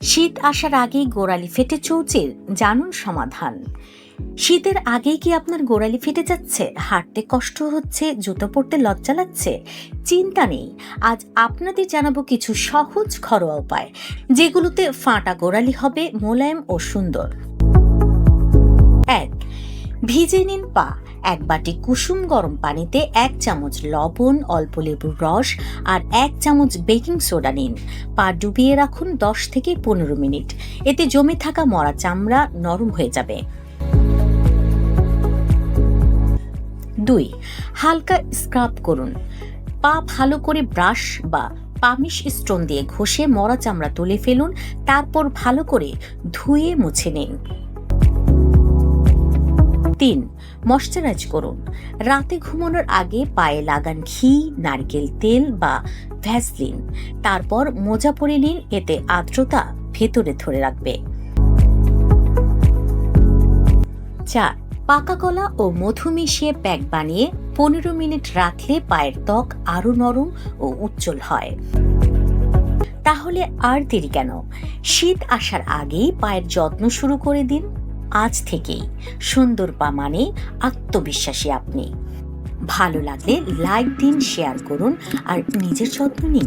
শীত আসার আগেই গোড়ালি ফেটে চৌচির জানুন সমাধান। শীতের আগেই কি আপনার গোড়ালি ফেটে যাচ্ছে? হাঁটতে কষ্ট হচ্ছে, জুতো পরতে লজ্জা লাগছে? চিন্তা নেই। আজ আপনাদের জানাব কিছু সহজ ঘরোয়া উপায়, যেগুলোতে ফাঁটা গোড়ালি হবে, মোলায়েম ও সুন্দর। ভিজে নিন পা। এক বাটি কুসুম গরম পানিতে এক চামচ লবণ, অল্প লেবুর রস আর এক চামচ বেকিং সোডা নিন। পা ডুবিয়ে রাখুন দশ থেকে পনেরো মিনিট। এতে জমে থাকা মরা চামড়া নরম হয়ে যাবে। দুই, হালকা স্ক্রাব করুন। পা ভালো করে ব্রাশ বা পামিশ স্টোন দিয়ে ঘষে মরা চামড়া তুলে ফেলুন। তারপর ভালো করে ধুয়ে মুছে নিন। তিন ময়শ্চারাইজ করুন। রাতে ঘুমানোর আগে পায়ে লাগান ঘি, নারকেল তেল বা ভ্যাসলিন তারপর মোজা পরে নিন, এতে আর্দ্রতা ভেতরে ধরে রাখবে। চার, পাকা কলা ও মধু মিশিয়ে প্যাক বানিয়ে পনেরো মিনিট রাখলে পায়ের ত্বক আরও নরম ও উজ্জ্বল হয়। তাহলে আর দেরি কেন? শীত আসার আগেই পায়ের যত্ন শুরু করে দিন। আজ থেকেই সুন্দর পা মানে আত্মবিশ্বাসী আপনি। ভালো লাগলে লাইক দিন শেয়ার করুন আর নিজের যত্ন নিন।